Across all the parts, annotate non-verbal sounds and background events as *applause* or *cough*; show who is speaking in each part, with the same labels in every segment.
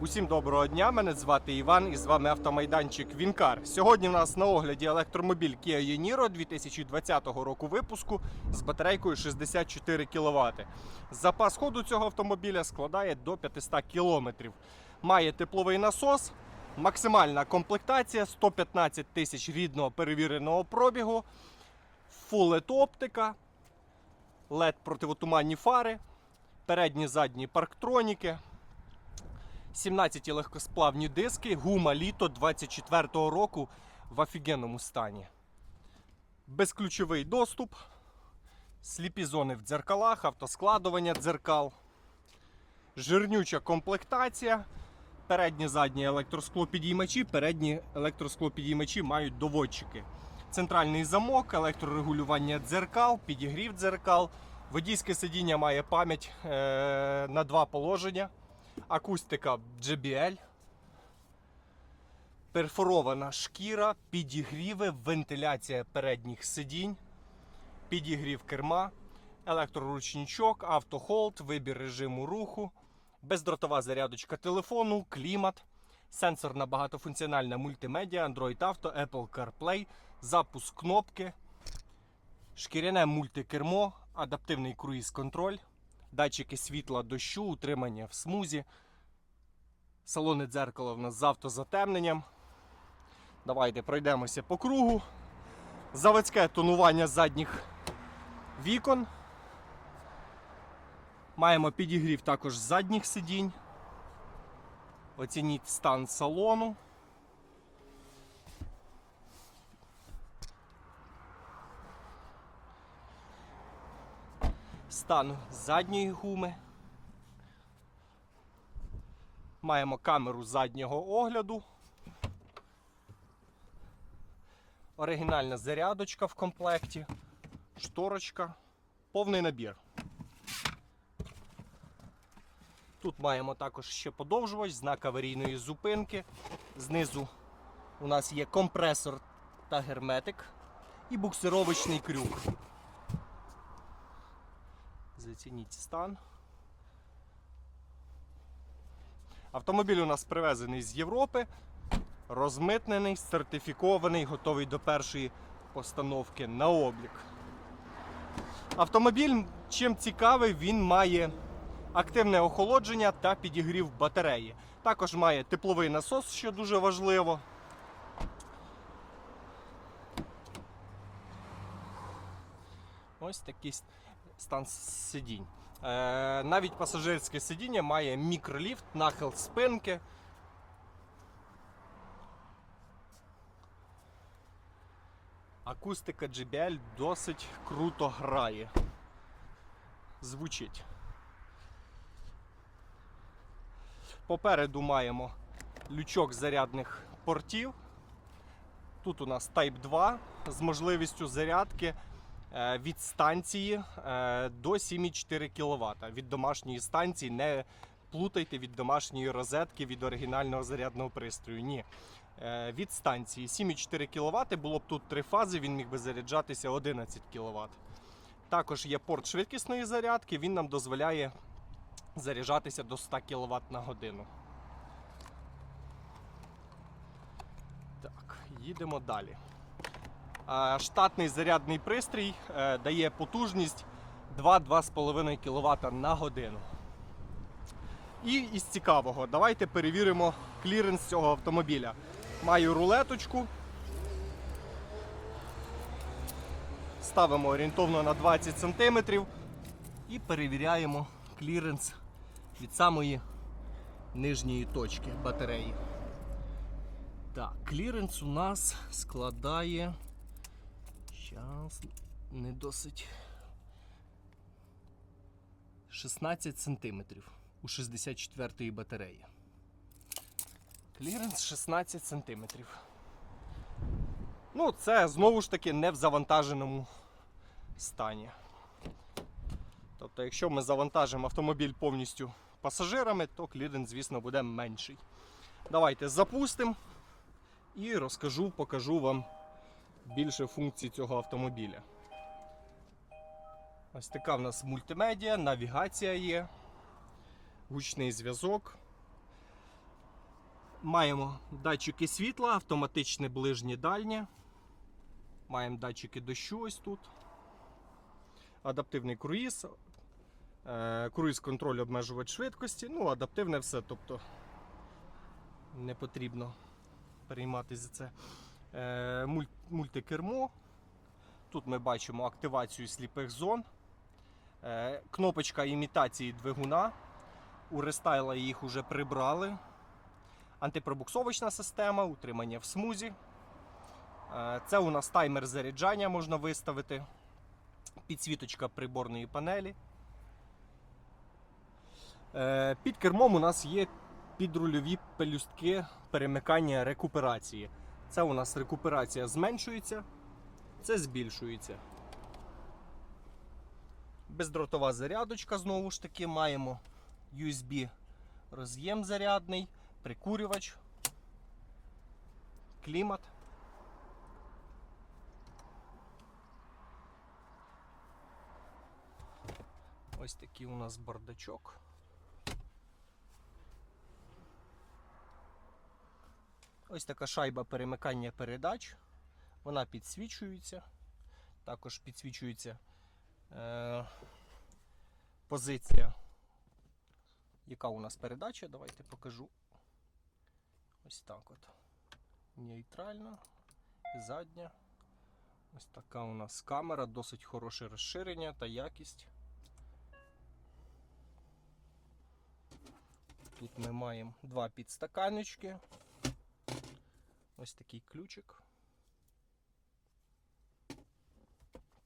Speaker 1: Усім доброго дня, мене звати Іван і з вами автомайданчик Вінкар. Сьогодні в нас на огляді електромобіль Kia Yeniro 2020 року випуску з батарейкою 64 кВт. Запас ходу цього автомобіля складає до 500 км. Має тепловий насос, максимальна комплектація 115 тисяч рідного перевіреного пробігу, Full LED оптика, LED противотуманні фари, передні задні парктроніки. 17 легкосплавні диски, гума літо 24-го року в офігенному стані. Безключовий доступ, сліпі зони в дзеркалах, автоскладування дзеркал, жирнюча комплектація, передні задні електросклопідіймачі, передні електросклопідіймачі мають доводчики. Центральний замок, електрорегулювання дзеркал, підігрів дзеркал. Водійське сидіння має пам'ять е- на два положення акустика JBL, перфорована шкіра, підігріви, вентиляція передніх сидінь, підігрів керма, електроручничок, автохолд, вибір режиму руху, бездротова зарядочка телефону, клімат, сенсорна багатофункціональна мультимедіа, Android Auto, Apple CarPlay, запуск кнопки, шкіряне мультикермо, адаптивний круїз-контроль датчики світла дощу, утримання в смузі. Салони дзеркало в нас з автозатемненням. Давайте пройдемося по кругу. Заводське тонування задніх вікон. Маємо підігрів також задніх сидінь. Оцініть стан салону. стан задньої гуми. Маємо камеру заднього огляду. Оригінальна зарядочка в комплекті, шторочка, повний набір. Тут маємо також ще подовжувач, знак аварійної зупинки. Знизу у нас є компресор та герметик і буксировочний крюк. Зацініть стан. Автомобіль у нас привезений з Європи, розмитнений, сертифікований, готовий до першої постановки на облік. Автомобіль, чим цікавий, він має активне охолодження та підігрів батареї. Також має тепловий насос, що дуже важливо. Ось такий стан сидінь. Е, навіть пасажирське сидіння має мікроліфт, нахил спинки. Акустика JBL досить круто грає. Звучить. Попереду маємо лючок зарядних портів. Тут у нас Type 2 з можливістю зарядки від станції е, до 7,4 кВт. Від домашньої станції не плутайте від домашньої розетки від оригінального зарядного пристрою. Ні. Е, Від станції 7,4 кВт було б тут три фази, він міг би заряджатися 11 кВт. Також є порт швидкісної зарядки, він нам дозволяє заряджатися до 100 кВт на годину. Так, їдемо далі. А, Штатний зарядний пристрій е, дає потужність 2-2,5 кВт на годину. І із цікавого, давайте перевіримо кліренс цього автомобіля. Маю рулеточку. Ставимо орієнтовно на 20 см і перевіряємо кліренс від самої нижньої точки батареї. Так, кліренс у нас складає. Щас не досить. 16 сантиметрів у 64-ї батареї. Кліренс 16 сантиметрів. Ну, це знову ж таки не в завантаженому стані. Тобто, якщо ми завантажимо автомобіль повністю пасажирами, то кліренс, звісно, буде менший. Давайте запустимо і розкажу, покажу вам більше функцій цього автомобіля. Ось така в нас мультимедіа, навігація є, гучний зв'язок, Маємо датчики світла, автоматичне ближнє дальнє. Маємо датчики дощу ось тут. Адаптивний круїз. Е, Круїз контроль обмежувач швидкості. Ну, адаптивне все, тобто не потрібно перейматися за це. Е, муль- Мультикермо. Тут ми бачимо активацію сліпих зон. Е, Кнопочка імітації двигуна. У рестайла їх вже прибрали. Антипробуксовочна система, утримання в смузі. Е, Це у нас таймер заряджання можна виставити. Підсвіточка приборної панелі. Під кермом у нас є підрульові пелюстки перемикання рекуперації. Це у нас рекуперація зменшується, це збільшується. Бездротова зарядочка знову ж таки маємо USB роз'єм зарядний, прикурювач, клімат. Ось такий у нас бардачок. Ось така шайба перемикання передач. Вона підсвічується. Також підсвічується е, позиція, яка у нас передача. Давайте покажу. Ось так от. Нейтральна, задня. Ось така у нас камера, досить хороше розширення та якість. Тут ми маємо два підстаканнички. Ось такий ключик.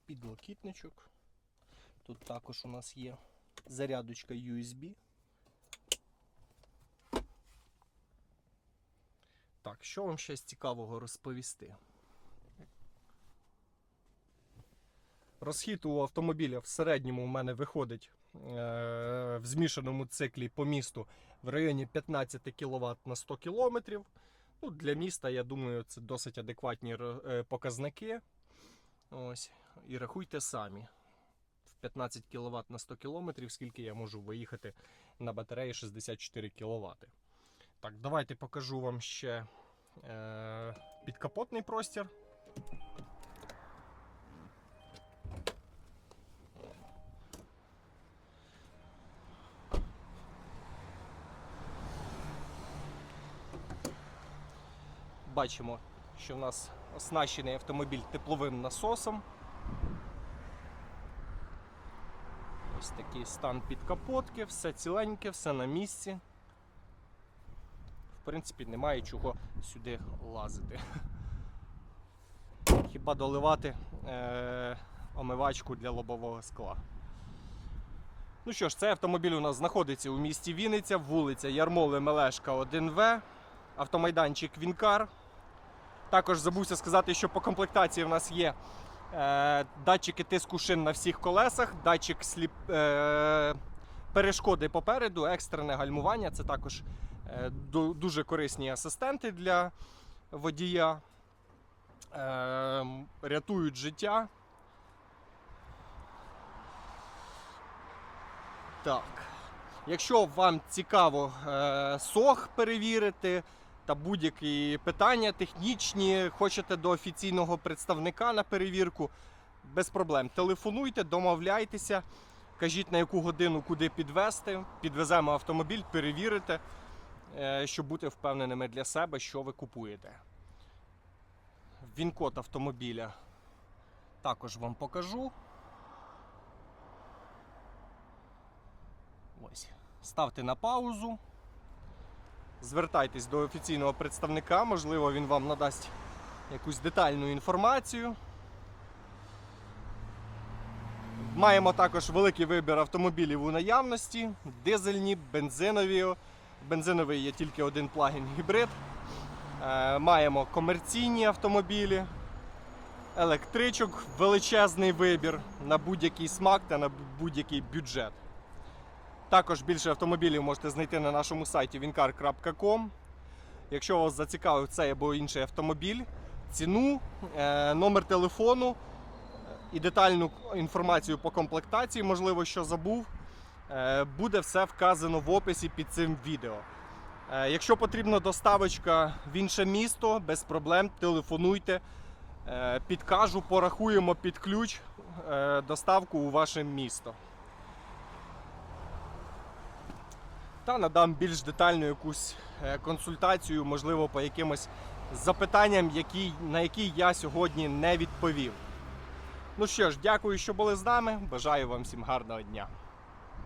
Speaker 1: Підлокітничок. Тут також у нас є зарядочка USB. Так, що вам ще цікавого розповісти? Розхід у автомобіля в середньому у мене виходить е, в змішаному циклі по місту в районі 15 кВт на 100 км. Ну, для міста, я думаю, це досить адекватні е, показники. Ось. І рахуйте самі. В 15 кВт на 100 км, скільки я можу виїхати на батареї 64 кВт. Так, давайте покажу вам ще е, підкапотний простір. Бачимо, що в нас оснащений автомобіль тепловим насосом. Ось такий стан підкапотки, все ціленьке, все на місці. В принципі, немає чого сюди лазити. *laughs* Хіба доливати е- омивачку для лобового скла. Ну що ж, цей автомобіль у нас знаходиться у місті Вінниця, вулиця Ярмоли Мелешка 1В, автомайданчик Вінкар. Також забувся сказати, що по комплектації в нас є е, датчики тиску шин на всіх колесах, датчик сліп, е, перешкоди попереду, екстрене гальмування. Це також е, дуже корисні асистенти для водія. Е, рятують життя. Так. Якщо вам цікаво е, сох перевірити та будь-які питання технічні, хочете до офіційного представника на перевірку, без проблем. Телефонуйте, домовляйтеся, кажіть на яку годину куди підвезти. Підвеземо автомобіль, перевірите, е, щоб бути впевненими для себе, що ви купуєте. Він-код автомобіля також вам покажу. Ось. Ставте на паузу. Звертайтесь до офіційного представника, можливо, він вам надасть якусь детальну інформацію. Маємо також великий вибір автомобілів у наявності: дизельні, бензинові. Бензиновий є тільки один плагін гібрид. Е, Маємо комерційні автомобілі, електричок, величезний вибір на будь-який смак та на будь-який бюджет. Також більше автомобілів можете знайти на нашому сайті wincar.com. Якщо вас зацікавив цей або інший автомобіль, ціну, е, номер телефону і детальну інформацію по комплектації, можливо, що забув, е, буде все вказано в описі під цим відео. Е, Якщо потрібна доставочка в інше місто, без проблем, телефонуйте. Підкажу, порахуємо під ключ доставку у ваше місто. Та надам більш детальну якусь е, консультацію, можливо, по якимось запитанням, які, на які я сьогодні не відповів. Ну що ж, дякую, що були з нами. Бажаю вам всім гарного дня.